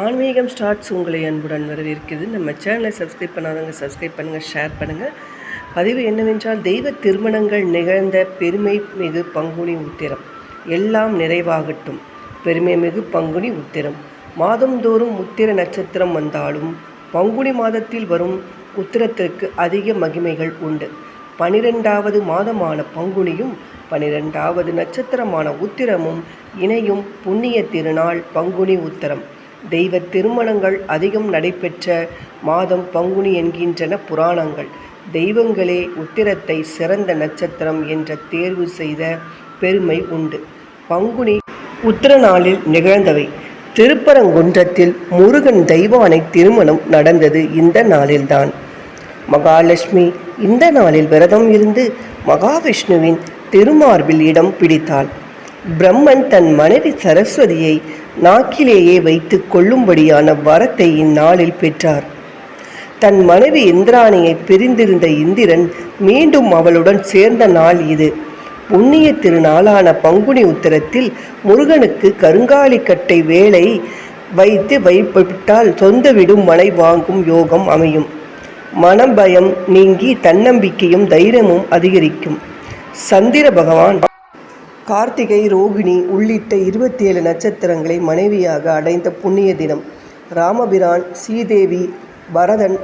ஆன்மீகம் ஸ்டார்ட்ஸ் உங்களை அன்புடன் வரவேற்கிறது. நம்ம சேனலை சப்ஸ்கிரைப் பண்ணாதவங்க சப்ஸ்கிரைப் பண்ணுங்கள் ஷேர் பண்ணுங்கள் பதிவு என்னவென்றால் தெய்வ திருமணங்கள் நிகழ்ந்த பெருமை மிகு பங்குனி உத்திரம். எல்லாம் நிறைவாகட்டும். பெருமை மிகு பங்குனி உத்திரம். மாதந்தோறும் உத்திர நட்சத்திரம் வந்தாலும் பங்குனி மாதத்தில் வரும் உத்திரத்திற்கு அதிக மகிமைகள் உண்டு. பனிரெண்டாவது மாதமான பங்குனியும் பனிரெண்டாவது நட்சத்திரமான உத்திரமும் இணையும் புண்ணிய திருநாள் பங்குனி உத்திரம். தெய்வ திருமணங்கள் அதிகம் நடைபெற்ற மாதம் பங்குனி என்கின்றன புராணங்கள். தெய்வங்களே உத்திரத்தை சிறந்த நட்சத்திரம் என்ற தேர்வு செய்த பெருமை உண்டு. பங்குனி உத்திர நாளில் நிகழ்ந்தவை. திருப்பரங்குன்றத்தில் முருகன் தெய்வானை திருமணம் நடந்தது இந்த நாளில்தான். மகாலட்சுமி இந்த நாளில் விரதம் இருந்து மகாவிஷ்ணுவின் திருமார்பில் இடம் பிடித்தாள். பிரம்மன் தன் மனைவி சரஸ்வதியை நாக்கிலேயே வைத்து கொள்ளும்படியான வரத்தை இந்நாளில் பெற்றார். தன் மனைவி இந்திராணியை பிரிந்திருந்த இந்திரன் மீண்டும் அவளுடன் சேர்ந்த நாள் இது. புண்ணிய திருநாளான பங்குனி உத்தரத்தில் முருகனுக்கு கருங்காலிக்கட்டை வேலை வைத்து வைப்பிட்டால் சொந்த விடும் மனை வாங்கும் யோகம் அமையும். மனபயம் நீங்கி தன்னம்பிக்கையும் தைரியமும் அதிகரிக்கும். சந்திர பகவான் கார்த்திகை ரோகிணி உள்ளிட்ட இருபத்தி ஏழு நட்சத்திரங்களை மனைவியாக அடைந்த புண்ணிய தினம். ராமபிரான் சீதேவி பரதன்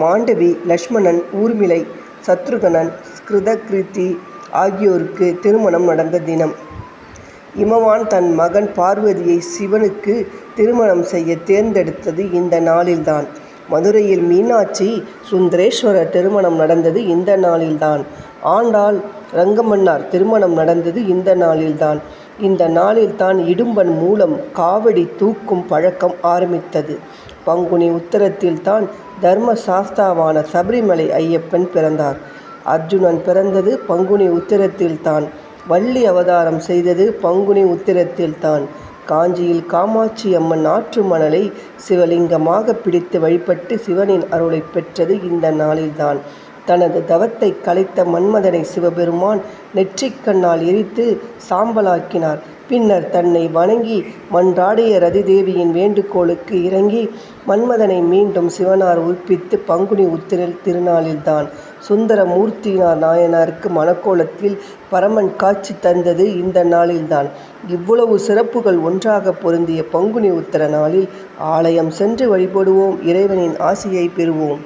மாண்டவி லக்ஷ்மணன் ஊர்மிளை சத்ருகணன் ஸ்கிருதகிருத்தி ஆகியோருக்கு திருமணம் நடந்த தினம். இமவான் தன் மகன் பார்வதியை சிவனுக்கு திருமணம் செய்ய தேர்ந்தெடுத்தது இந்த நாளில்தான். மதுரையில் மீனாட்சி சுந்தரேஸ்வரர் திருமணம் நடந்தது இந்த நாளில்தான். ஆண்டாள் ரங்கமன்னார் திருமணம் நடந்தது இந்த நாளில்தான். இந்த நாளில்தான் இடும்பன் மூலம் காவடி தூக்கும் பழக்கம் ஆரம்பித்தது. பங்குனி உத்தரத்தில்தான் தர்ம சாஸ்தாவான சபரிமலை ஐயப்பன் பிறந்தார். அர்ஜுனன் பிறந்தது பங்குனி உத்திரத்தில்தான். வள்ளி அவதாரம் செய்தது பங்குனி உத்திரத்தில் தான் காஞ்சியில் காமாட்சி அம்மன் ஆற்று மணலை சிவலிங்கமாக பிடித்து வழிபட்டு சிவனின் அருளை பெற்றது இந்த நாளில்தான். தனது தவத்தை கலைத்த மன்மதனை சிவபெருமான் நெற்றிக்கண்ணால் எரித்து சாம்பலாக்கினார். பின்னர் தன்னை வணங்கி மன்றாடிய ரதிதேவியின் வேண்டுகோளுக்கு இறங்கி மன்மதனை மீண்டும் சிவனார் உற்பித்து பங்குனி உத்திரல் திருநாளில்தான் சுந்தர மூர்த்தினார் நாயனாருக்கு மணக்கோலத்தில் பரமன் காட்சி தந்தது இந்த நாளில்தான் இவ்வளவு சிறப்புகள் ஒன்றாக பொருந்திய பங்குனி உத்திர நாளில் ஆலயம் சென்று வழிபடுவோம். இறைவனின் ஆசியை பெறுவோம்.